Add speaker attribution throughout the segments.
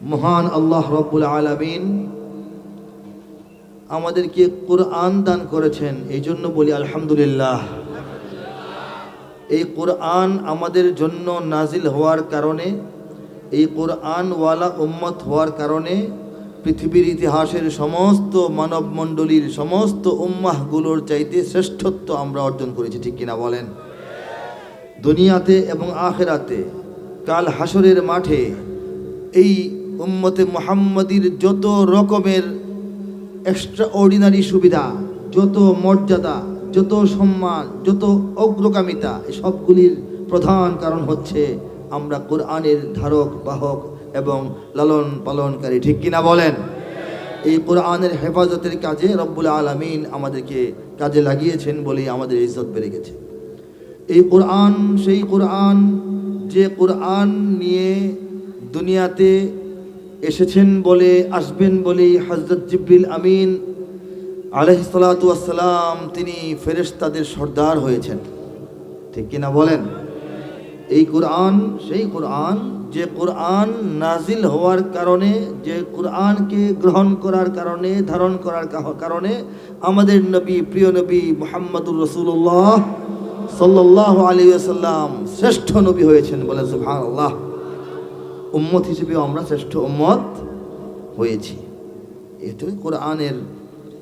Speaker 1: মহান আল্লাহ রব্বুল আলমিন আমাদেরকে কোরআন দান করেছেন। এই জন্য বলি আলহামদুলিল্লাহ। এই কোরআন আমাদের জন্য নাজিল হওয়ার কারণে, এই কোরআনওয়ালা উম্মত হওয়ার কারণে, পৃথিবীর ইতিহাসের সমস্ত মানবমণ্ডলীর সমস্ত উম্মাহগুলোর চাইতে শ্রেষ্ঠত্ব আমরা অর্জন করেছি, ঠিক কিনা বলেন? দুনিয়াতে এবং আখেরাতে, কাল হাসরের মাঠে এই উম্মতে মোহাম্মদীর যত রকমের এক্সট্রা অর্ডিনারি সুবিধা, যত মর্যাদা, যত সম্মান, যত অগ্রগামিতা সবগুলির প্রধান কারণ হচ্ছে আমরা কোরআনের ধারক, বাহক এবং লালন পালনকারী। ঠিক কিনা বলেন? এই কোরআনের হেফাজতের কাজে রব্বুল আলমিন আমাদেরকে কাজে লাগিয়েছেন বলেই আমাদের ইজ্জত বেড়ে গেছে। এই কোরআন, সেই কোরআন, যে কোরআন নিয়ে দুনিয়াতে এসেছেন বলে, আসবেন বলে হজরত জিব্রিল আমিন আলহিসাল্লাম তিনি ফেরেশতাদের সর্দার হয়েছেন। ঠিক কিনা বলেন? এই কোরআন, সেই কোরআন, যে কোরআন নাজিল হওয়ার কারণে, যে কোরআনকে গ্রহণ করার কারণে, ধারণ করার কারণে আমাদের নবী, প্রিয় নবী মোহাম্মদুর রসুল্লাহ সাল্লাহ আলী আসাল্লাম শ্রেষ্ঠ নবী হয়েছেন বলে সুহান আল্লাহ উম্মত হিসেবে আমরা শ্রেষ্ঠ উম্মত হয়েছি। এতে কোরআনের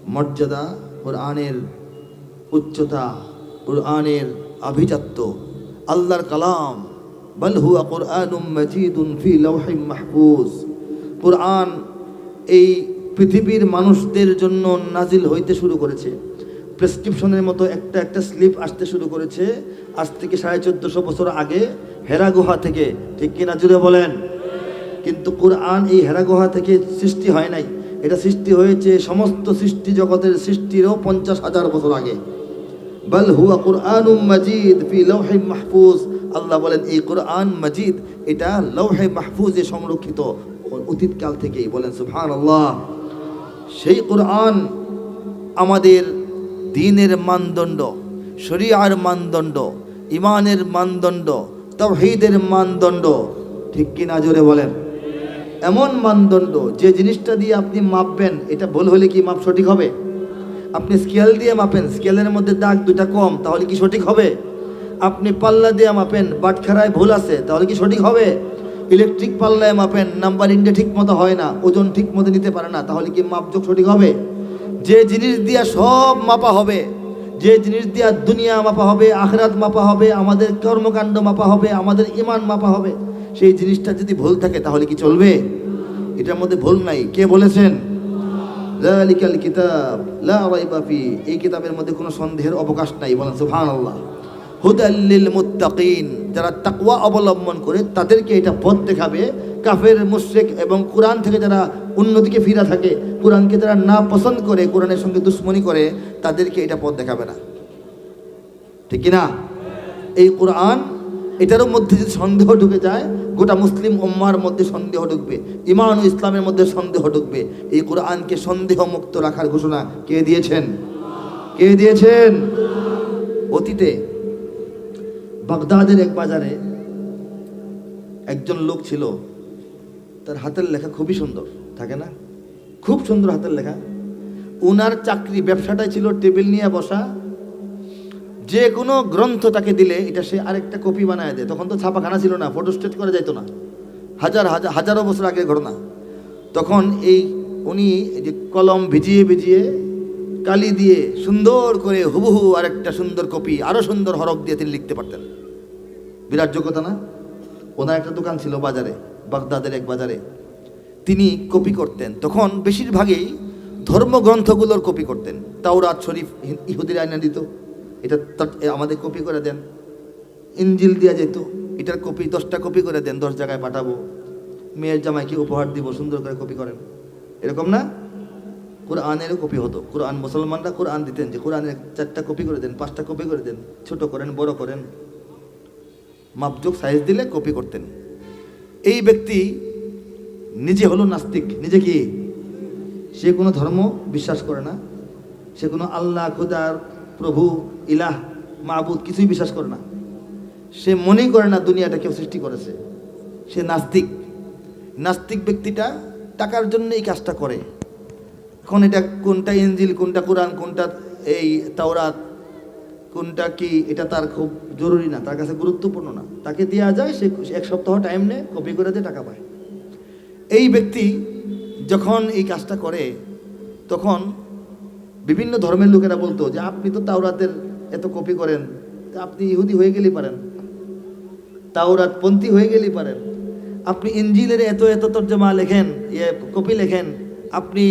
Speaker 1: মর্যাদা, কোরআনের উচ্চতা, কোরআনের আভিজাত্য, আল্লাহর কালাম। বল কোরআনুম মজিদুন কোরআন এই পৃথিবীর মানুষদের জন্য নাজিল হইতে শুরু করেছে। প্রেসক্রিপশনের মতো একটা একটা স্লিপ আসতে শুরু করেছে। আজ থেকে সাড়ে চোদ্দশো বছর আগে হেরা গুহা থেকে। ঠিক কিনা জুড়ে বলেন? কিন্তু কোরআন এই হেরা গুহা থেকে সৃষ্টি হয় নাই। এটা সৃষ্টি হয়েছে সমস্ত সৃষ্টি জগতের সৃষ্টিরও পঞ্চাশ হাজার বছর আগে। বল হুয়া কোরআনুম মজিদ ফি লৌহে মাহফুজ। আল্লাহ বলেন, এই কোরআন মজিদ, এটা লৌহে মাহফুজে সংরক্ষিত অতীতকাল থেকেই। বলেন সুবহান আল্লাহ সেই কোরআন আমাদের দিনের মানদণ্ড, শরিয়ার মানদণ্ড ইমানের মানদণ্ড, তৌহিদের মানদণ্ড, ঠিক কি না জোরে বলেন? এমন মানদণ্ড, যে জিনিসটা দিয়ে আপনি মাপবেন, এটা ভুল হলে কি মাপ সঠিক হবে? আপনি স্কেল দিয়ে মাপেন স্কেলের মধ্যে দাগ দুটা কম, তাহলে কি সঠিক হবে? আপনি পাল্লা দিয়ে মাপেন, বাটখারায় ভুল আছে, তাহলে কি সঠিক হবে? ইলেকট্রিক পাল্লায় মাপেন নাম্বার ইন্ডে ঠিক মতো হয় না, ওজন ঠিক মতো নিতে পারে না, তাহলে কি মাপযোগ সঠিক হবে? যে জিনিস দিয়া সব মাপা হবে, যে জিনিস দিয়া দুনিয়া মাপা হবে, আখরাত মাপা হবে, আমাদের কর্মকাণ্ড মাপা হবে, আমাদের ইমান মাপা হবে সেই জিনিসটা যদি ভুল থাকে তাহলে কি চলবে? এটার মধ্যে ভুল নাই। কে বলেছেন? যালিকাল কিতাব, লা রাইবা ফি। এই কিতাবের মধ্যে কোনো সন্দেহের অবকাশ নাই। বলেন, সুবহানাল্লাহ। হুদাল্লিল মুত্তাকিন। যারা তাকওয়া অবলম্বন করে, তাদেরকে এটা পথ দেখাবে। কাফের, মুশরিক এবং কোরআন থেকে যারা অন্যদিকে ফিরা থাকে, কোরআনকে যারা না পছন্দ করে, কোরআনের সঙ্গে দুশ্মনী করে, তাদেরকে এটা পথ দেখাবে না। ঠিক না এই কোরআন এটারও মধ্যে যদি সন্দেহ ঢুকে যায়, গোটা মুসলিম উম্মার মধ্যে সন্দেহ ঢুকবে ইমান ও ইসলামের মধ্যে সন্দেহ ঢুকবে। এই কোরআনকে সন্দেহ মুক্ত রাখার ঘোষণা কে দিয়েছেন? কে দিয়েছেন? অতীতে বাগদাদের এক বাজারে একজন লোক ছিল, তার হাতের লেখা খুবই সুন্দর, থাকে না? খুব সুন্দর হাতের লেখা। উনার চাকরি ব্যবসাটাই ছিল টেবিল নিয়ে বসা যে কোনো গ্রন্থ তাকে দিলে এটা সে আরেকটা কপি বানায় দেয়। তখন তো ছাপাখানা ছিল না ফটো স্টেট করা যাইতো না। হাজার হাজার, হাজারো বছর আগের ঘটনা। তখন এই উনি যে কলম ভিজিয়ে ভিজিয়ে কালি দিয়ে সুন্দর করে হুবহু আরেকটা সুন্দর কপি আরও সুন্দর হরফ দিয়ে তিনি লিখতে পারতেন। বিরাট যোগ্যতা না? ওনার একটা দোকান ছিল বাজারে, বাগদাদের এক বাজারে। তিনি কপি করতেন। তখন বেশিরভাগই ধর্মগ্রন্থগুলোর কপি করতেন। তাওরাত শরীফ, ইহুদির আইনা দিত এটা আমাদের কপি করে দেন। ইঞ্জিল দেওয়া যেত, এটার কপি, দশটা কপি করে দেন, দশ জায়গায় পাঠাবো। মেয়ের জামাইকে উপহার দিব, সুন্দর করে কপি করেন। এরকম না? কোরআনেরও কপি হতো। কোরআন মুসলমানরা কোরআন দিতেন যে কোরআনের চারটা কপি করে দেন, পাঁচটা কপি করে দেন, ছোট করেন, বড় করেন। মাপযোগ সাইজ দিলে কপি করতেন। এই ব্যক্তি নিজে হলো নাস্তিক, নিজে কি? সে কোনো ধর্ম বিশ্বাস করে না। সে কোনো আল্লাহ, খুদার প্রভু, ইলাহ মাহবুদ কিছুই বিশ্বাস করে না। সে মনেই করে না দুনিয়াটা কেউ সৃষ্টি করেছে। সে নাস্তিক। নাস্তিক ব্যক্তিটা টাকার জন্য এই কাজটা করে। এখন এটা কোনটা ইঞ্জিল কোনটা কোরআন, কোনটা এই তাওরাত, কোনটা কি, এটা তার খুব জরুরি না, তার কাছে গুরুত্বপূর্ণ না। তাকে দেওয়া যায়, সে এক সপ্তাহ টাইম নেয় কপি করে দিয়ে টাকা পায়। এই ব্যক্তি যখন এই কাজটা করে, তখন বিভিন্ন ধর্মের লোকেরা বলতো যে, আপনি তো তাওরাতের এত কপি করেন আপনি ইহুদি হয়ে গেলেই পারেন। তাওরাত পন্থী হয়ে গেলেই পারেন। আপনি ইঞ্জিলের এত এত তর্জমা লেখেন ইয়ে কপি লেখেন, আপনি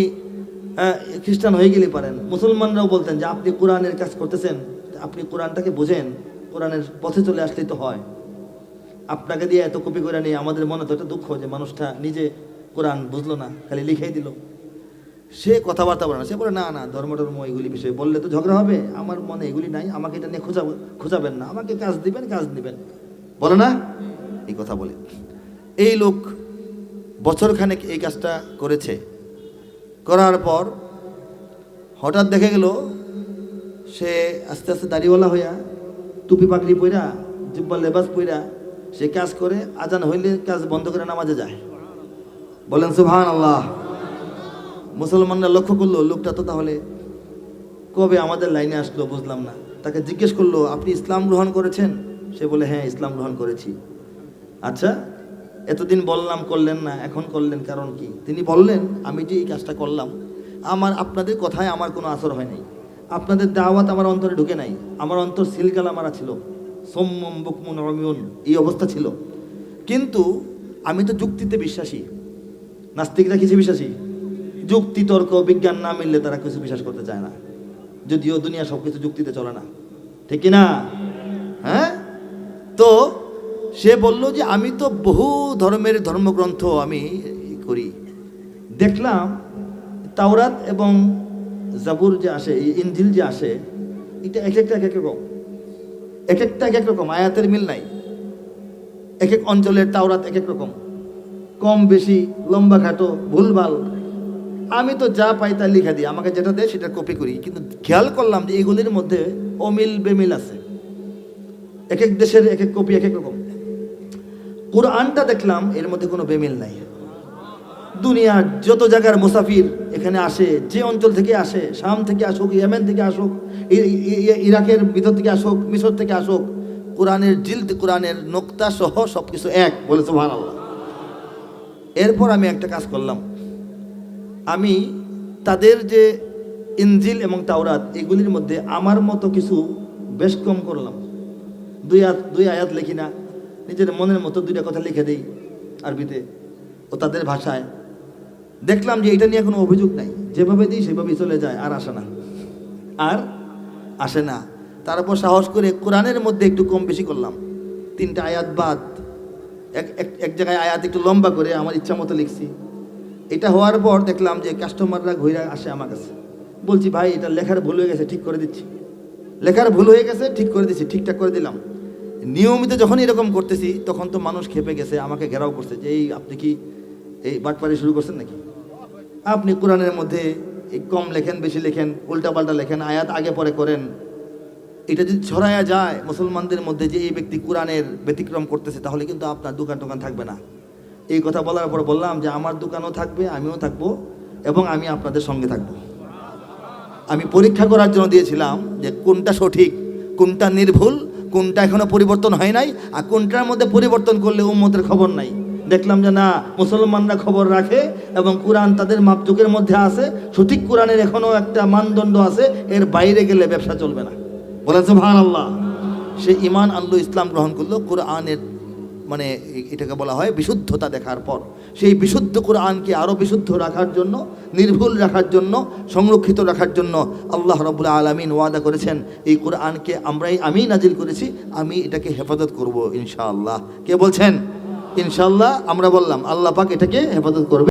Speaker 1: খ্রিস্টান হয়ে গেলেই পারেন। মুসলমানরাও বলতেন যে, আপনি কোরআনের কাজ করতেছেন, আপনি কোরআনটাকে বোঝেন, কোরআনের পথে চলে আসলেই তো হয়। আপনাকে দিয়ে এত কপি করে নিয়ে আমাদের মনে তো একটা দুঃখ যে, মানুষটা নিজে কোরআন বুঝলো না, খালি লিখেই দিল। সে কথাবার্তা বলে না। সে বলে, না না, ধর্ম ধর্ম, এগুলি বিষয়ে বললে তো ঝগড়া হবে। আমার মনে এগুলি নাই। আমাকে এটা নিয়ে খোঁজা, খোঁজাবেন না। আমাকে কাজ দিবেন কাজ দিবেন। বলে না? এই কথা বলে। এই লোক বছরখানেক এই কাজটা করেছে। করার পর হঠাৎ দেখে গেল, সে আস্তে আস্তে দাড়িওয়ালা হইয়া, টুপি পাগড়ি পইরা, জিব্বা লেবাস পইরা, সে কাজ করে, আজান হইলে কাজ বন্ধ করে নামাজে যায়। বলেন সুবহান আল্লাহ মুসলমানরা লক্ষ্য করল, লোকটা তো তাহলে কবে আমাদের লাইনে আসলো বুঝলাম না। তাকে জিজ্ঞেস করল, আপনি ইসলাম গ্রহণ করেছেন? সে বলে হ্যাঁ ইসলাম গ্রহণ করেছি। আচ্ছা এতদিন বললাম, করলেন না, এখন করলেন কারণ কি? তিনি বললেন, আমি যে এই কাজটা করলাম, আমার, আপনাদের কথায় আমার কোনো আসর হয় নাই। আপনাদের দাওয়াত আমার অন্তরে ঢুকে নাই। আমার অন্তর সিলগালা মারা ছিল। সোম্মম বুকমুন অমিউন, এই অবস্থা ছিল। কিন্তু আমি তো যুক্তিতে বিশ্বাসী। নাস্তিকরা কিছু বিশ্বাসী? যুক্তি তর্ক বিজ্ঞান না মিললে তারা কিছু বিশ্বাস করতে চায় না। যদিও দুনিয়া সব কিছু যুক্তিতে চলে না। ঠিক না হ্যাঁ? তো সে বলল যে, আমি তো বহু ধর্মের ধর্মগ্রন্থ আমি করি। দেখলাম তাওরাত এবং জাবুর যে আসে ইঞ্জিল যে আসে, এটা এক একটা এক এক রকম। এক একটা এক এক রকম, আয়াতের মিল নাই। এক এক অঞ্চলের তাওরাত এক এক রকম। কম বেশি, লম্বা খাটো, ভুলভাল আমি তো যা পাই তা লিখে দিই। আমাকে যেটা দেয় সেটা কপি করি। কিন্তু খেয়াল করলাম যে এগুলির মধ্যে অমিল, বেমিল আছে। এক এক দেশের এক এক কপি এক এক রকম। কোরআনটা দেখলাম, এর মধ্যে কোনো বেমিল নাই। দুনিয়ার যত জায়গার মুসাফির এখানে আসে, যে অঞ্চল থেকে আসে, শাম থেকে আসুক, ইয়েমেন থেকে আসুক ইরাকের ভিতর থেকে আসুক, মিশর থেকে আসুক, কোরআনের জিলদ কোরআনের নোক্তা সহ সব কিছু এক বলেছে ভান আল্লাহ এরপর আমি একটা কাজ করলাম। আমি তাদের যে ইঞ্জিল এবং তাওরাত, এগুলির মধ্যে আমার মতো কিছু বেশ কম করলাম। দুই আয়াত দুই আয়াত লিখি না, নিজের মনের মতো দুইটা কথা লিখে দিই আরবিতে ও তাদের ভাষায়। দেখলাম যে এটা নিয়ে কোনো অভিযোগ নাই। যেভাবে দিই সেভাবেই চলে যায়, আর আসে না। আর আসে না। তারপর সাহস করে কোরআনের মধ্যে একটু কম বেশি করলাম। তিনটা আয়াত বাদ। এক, এক- এক জায়গায় আয়াত একটু লম্বা করে আমার ইচ্ছা মতো লিখছি। এটা হওয়ার পর দেখলাম যে কাস্টমাররা ঘুরে আসে আমার কাছে। বলছি, ভাই, এটা লেখার ভুল হয়ে গেছে, ঠিক করে দিচ্ছি। লেখার ভুল হয়ে গেছে, ঠিক করে দিচ্ছি, ঠিকঠাক করে দিলাম। নিয়মিত যখন এরকম করতেছি, তখন তো মানুষ খেপে গেছে, আমাকে ঘেরাও করছে যে, এই, আপনি কি এই বাটপারি শুরু করছেন নাকি? আপনি কোরআনের মধ্যে এই কম লেখেন, বেশি লেখেন, উল্টাপাল্টা লেখেন, আয়াত আগে পরে করেন। এটা যদি ছড়ায়া যায়, মুসলমানদের মধ্যে যে এই ব্যক্তি কোরআনের ব্যতিক্রম করতেছে, তাহলে কিন্তু আপনার দোকান টোকান থাকবে না। এই কথা বলার পর বললাম যে, আমার দোকানও থাকবে, আমিও থাকব এবং আমি আপনাদের সঙ্গে থাকব। আমি পরীক্ষা করার জন্য দিয়েছিলাম যে, কোনটা সঠিক, কোনটা নির্ভুল, কোনটা এখনও পরিবর্তন হয় নাই, আর কোনটার মধ্যে পরিবর্তন করলে উম্মতের খবর নাই। দেখলাম যে, না, মুসলমানরা খবর রাখে এবং কোরআন তাদের মাপযুগের মধ্যে আছে, সঠিক কোরআনের এখনও একটা মানদণ্ড আছে, এর বাইরে গেলে ব্যবসা চলবে না। বলেছে ভান আল্লাহ সে ইমান আল্লাহ ইসলাম গ্রহণ করল, কোরআনের মানে এটাকে বলা হয় বিশুদ্ধতা দেখার পর। সেই বিশুদ্ধ কোরআনকে আরও বিশুদ্ধ রাখার জন্য, নির্ভুল রাখার জন্য, সংরক্ষিত রাখার জন্য আল্লাহ রবুল্লা আলমিন ওয়াদা করেছেন, এই কোরআনকে আমরাই, আমি নাজিল করেছি, আমি এটাকে হেফাজত করব ইনশাআল্লাহ। কে বলছেন? ইনশাআল্লাহ আমরা বললাম, আল্লাহ পাক এটাকে হেফাজত করবে।